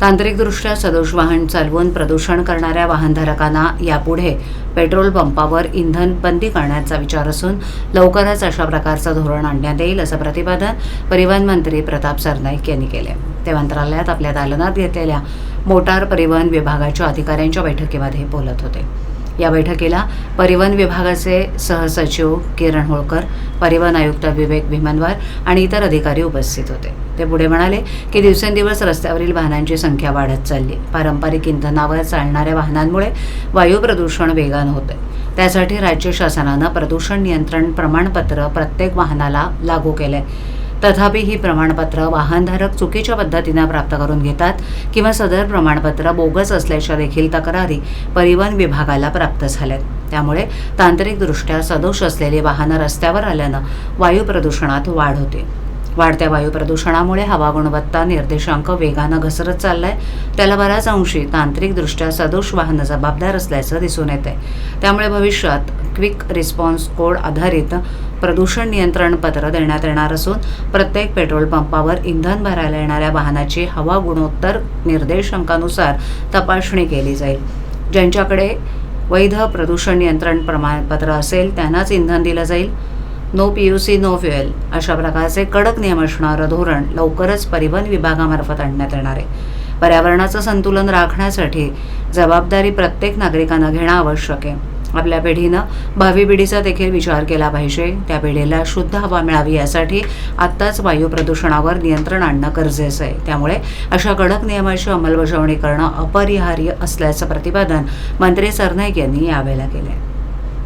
तांत्रिकदृष्ट्या सदोष वाहन चालवून प्रदूषण करणाऱ्या वाहनधारकांना यापुढे पेट्रोल पंपावर इंधन बंदी करण्याचा विचार असून लवकरच अशा प्रकारचं धोरण आणण्यात येईल असं प्रतिपादन परिवहन मंत्री प्रताप सरनाईक यांनी केले ते मंत्रालयात आपल्या दालनात घेतलेल्या मोटार परिवहन विभागाच्या अधिकाऱ्यांच्या बैठकीमध्ये बोलत होते. या बैठकीला परिवहन विभागाचे सहसचिव किरण होळकर परिवहन आयुक्त विवेक भीमनवार आणि इतर अधिकारी उपस्थित होते. ते पुढे म्हणाले की दिवसेंदिवस रस्त्यावरील वाहनांची संख्या वाढत चालली. पारंपरिक इंधनावर चालणाऱ्या वाहनांमुळे वायू प्रदूषण वेगानं होते त्यासाठी राज्य शासनानं प्रदूषण नियंत्रण प्रमाणपत्र प्रत्येक वाहनाला लागू केलं आहे तथापि ही प्रमाणपत्र वाहनधारक चुकीच्या पद्धतीनं प्राप्त करून घेतात किंवा सदर प्रमाणपत्र बोगस असल्याच्या देखील तक्रारी परिवहन विभागाला प्राप्त झाल्यात. त्यामुळे तांत्रिकदृष्ट्या सदोष असलेली वाहनं रस्त्यावर आल्यानं वायू प्रदूषणात वाढ होते. वाढत्या वायू प्रदूषणामुळे हवा गुणवत्ता निर्देशांक वेगानं घसरत चाललाय. त्याला बऱ्याच अंशी तांत्रिकदृष्ट्या सदोष वाहनं जबाबदार असल्याचं दिसून येत आहे त्यामुळे भविष्यात क्विक रिस्पॉन्स कोड आधारित प्रदूषण नियंत्रण पत्र देण्यात येणार असून प्रत्येक पेट्रोल पंपावर इंधन भरायला येणाऱ्या वाहनाची हवा गुणोत्तर निर्देशांकानुसार तपासणी केली जाईल. ज्यांच्याकडे वैध प्रदूषण नियंत्रण प्रमाणपत्र असेल त्यांनाच इंधन दिलं जाईल. No P U C no fuel अशा प्रकारचे कडक नियम असणारं धोरण लवकरच परिवहन विभागामार्फत आणण्यात येणार आहे. पर्यावरणाचं संतुलन राखण्यासाठी जबाबदारी प्रत्येक नागरिकांना घेणं आवश्यक आहे. आपल्या पिढीनं भावी पिढीचा देखील विचार केला पाहिजे. त्या पिढीला शुद्ध हवा मिळावी यासाठी आत्ताच वायू प्रदूषणावर नियंत्रण आणणं गरजेचं आहे. त्यामुळे अशा कडक नियमाची अंमलबजावणी करणं अपरिहार्य असल्याचं प्रतिपादन मंत्री सरनाईक यांनी यावेळेला केलं